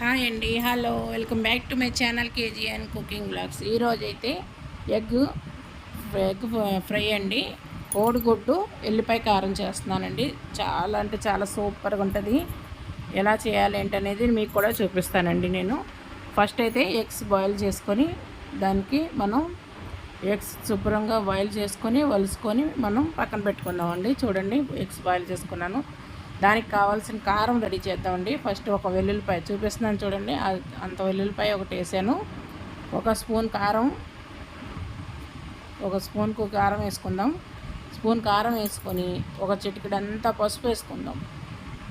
Hi అండి hello. Welcome back to my channel K G N cooking blogs. ఈరోజు అయితే egg egg fry అండి. కోడిగుడ్డు ఎల్లిపాయ కారం చేస్తున్నానండి. చాలా అంటే చాలా సూపర్గా ఉంటుంది. ఎలా చేయాలి ఏంటనేది మీకు కూడా చూపిస్తానండి నేను. ఫస్ట్ అయితే ఎగ్స్ బాయిల్ చేసుకొని దానికి మనం ఎగ్స్ శుభ్రంగా బాయిల్ చేసుకొని వలుసుకొని మనం పక్కన పెట్టుకుందామండి. చూడండి ఎగ్స్ బాయిల్ చేసుకున్నాను. దానికి కావాల్సిన కారం రెడీ చేద్దామండి. ఫస్ట్ ఒక వెల్లుల్లిపాయ చూపిస్తున్నాను చూడండి. అంత వెల్లుల్లిపాయ ఒకటి వేసాను. ఒక స్పూన్ కారం ఒక స్పూన్కు కారం వేసుకుందాం. స్పూన్ కారం వేసుకొని ఒక చిటికడంతా పసుపు వేసుకుందాం.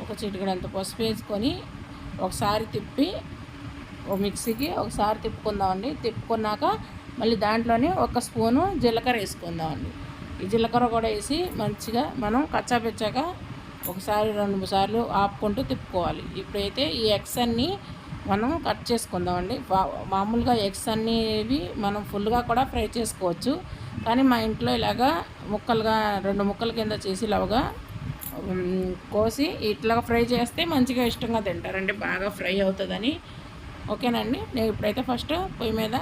ఒక చిటికడంత పసుపు వేసుకొని ఒకసారి తిప్పి ఒక మిక్సీకి ఒకసారి తిప్పుకుందామండి. తిప్పుకున్నాక మళ్ళీ దాంట్లోనే ఒక స్పూను జీలకర్ర వేసుకుందామండి. ఈ జీలకర్ర కూడా వేసి మంచిగా మనం కచ్చాపెచ్చాక ఒకసారి రెండు మూడు సార్లు ఆపుకుంటూ తిప్పుకోవాలి. ఇప్పుడైతే ఈ ఎగ్స్ అన్నీ మనం కట్ చేసుకుందామండి. మామూలుగా ఎగ్స్ అనేవి మనం ఫుల్గా కూడా ఫ్రై చేసుకోవచ్చు. కానీ మా ఇంట్లో ఇలాగా ముక్కలుగా రెండు ముక్కల కింద చేసి ఇలాగా కోసి ఇట్లా ఫ్రై చేస్తే మంచిగా ఇష్టంగా తింటారండి బాగా ఫ్రై అవుతుందని. ఓకేనండి? నేను ఇప్పుడైతే ఫస్ట్ పొయ్యి మీద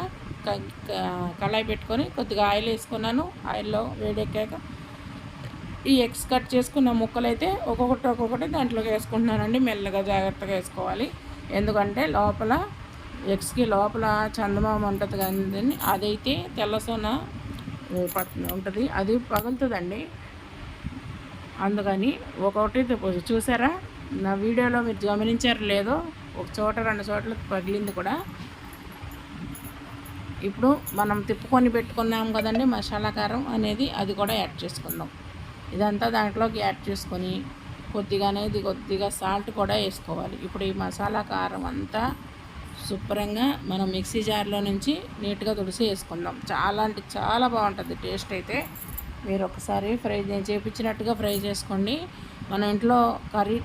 కళాయి పెట్టుకొని కొద్దిగా ఆయిల్ వేసుకున్నాను. ఆయిల్లో వేడెక్కాక ఈ ఎగ్స్ కట్ చేసుకున్న ముక్కలు అయితే ఒక్కొక్కటి ఒక్కొక్కటి దాంట్లోకి వేసుకుంటున్నానండి. మెల్లగా జాగ్రత్తగా వేసుకోవాలి. ఎందుకంటే లోపల ఎగ్స్కి లోపల చందమామ ఉంటుంది కానీ అదైతే తెల్లసోన ఉంటుంది. అది పగులుతుందండి. అందుకని ఒక్కొక్కటి చూసారా? నా వీడియోలో మీరు గమనించారు లేదో ఒక చోట రెండు చోట్ల పగిలింది కూడా. ఇప్పుడు మనం తిప్పుకొని పెట్టుకున్నాం కదండి మసాలా కారం అనేది అది కూడా యాడ్ చేసుకుందాం. ఇదంతా దాంట్లోకి యాడ్ చేసుకొని కొద్దిగా అనేది కొద్దిగా సాల్ట్ కూడా వేసుకోవాలి. ఇప్పుడు ఈ మసాలా కారం అంతా శుభ్రంగా మనం మిక్సీ జార్లో నుంచి నీట్గా తుడిసి వేసుకుందాం. చాలా అంటే చాలా బాగుంటుంది టేస్ట్ అయితే. మీరు ఒకసారి ఫ్రై చేపించినట్టుగా ఫ్రై చేసుకోండి. మన ఇంట్లో కర్రీ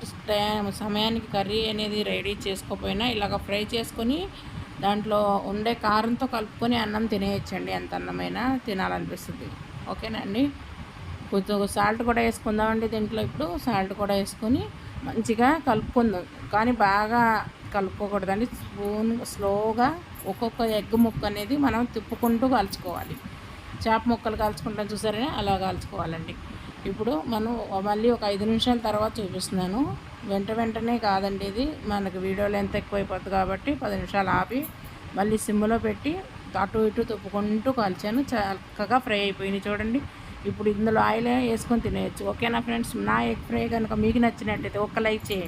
సమయానికి కర్రీ అనేది రెడీ చేసుకోకపోయినా ఇలాగ ఫ్రై చేసుకొని దాంట్లో ఉండే కారంతో కలుపుకొని అన్నం తినేయచ్చండి. ఎంత అన్నమైనా తినాలనిపిస్తుంది. ఓకేనా అండి? కొంచెం సాల్ట్ కూడా వేసుకుందామండి దీంట్లో ఇప్పుడు. సాల్ట్ కూడా వేసుకొని మంచిగా కలుపుకుందాం. కానీ బాగా కలుపుకోకూడదండి. స్పూన్ స్లోగా ఒక్కొక్క ఎగ్ ముక్క అనేది మనం తిప్పుకుంటూ కాల్చుకోవాలి. చేప ముక్కలు కాల్చుకుంటాం చూసారా? అలా కాల్చుకోవాలండి. ఇప్పుడు మనం మళ్ళీ ఒక ఐదు నిమిషాల తర్వాత చూపిస్తున్నాను. వెంట వెంటనే కాదండి ఇది. మనకు వీడియోలో ఎంత ఎక్కువైపోతుంది కాబట్టి పది నిమిషాలు ఆపి మళ్ళీ సిమ్లో పెట్టి అటు ఇటు తొప్పుకుంటూ కాల్చాను. చక్కగా ఫ్రై అయిపోయింది చూడండి. ఇప్పుడు ఇందులో ఆయిల్ వేసుకొని తినేయచ్చు. ఓకేనా ఫ్రెండ్స్? నా ఎగ్ ఫ్రై కనుక మీకు నచ్చినట్టయితే ఒక లైక్ చేయండి.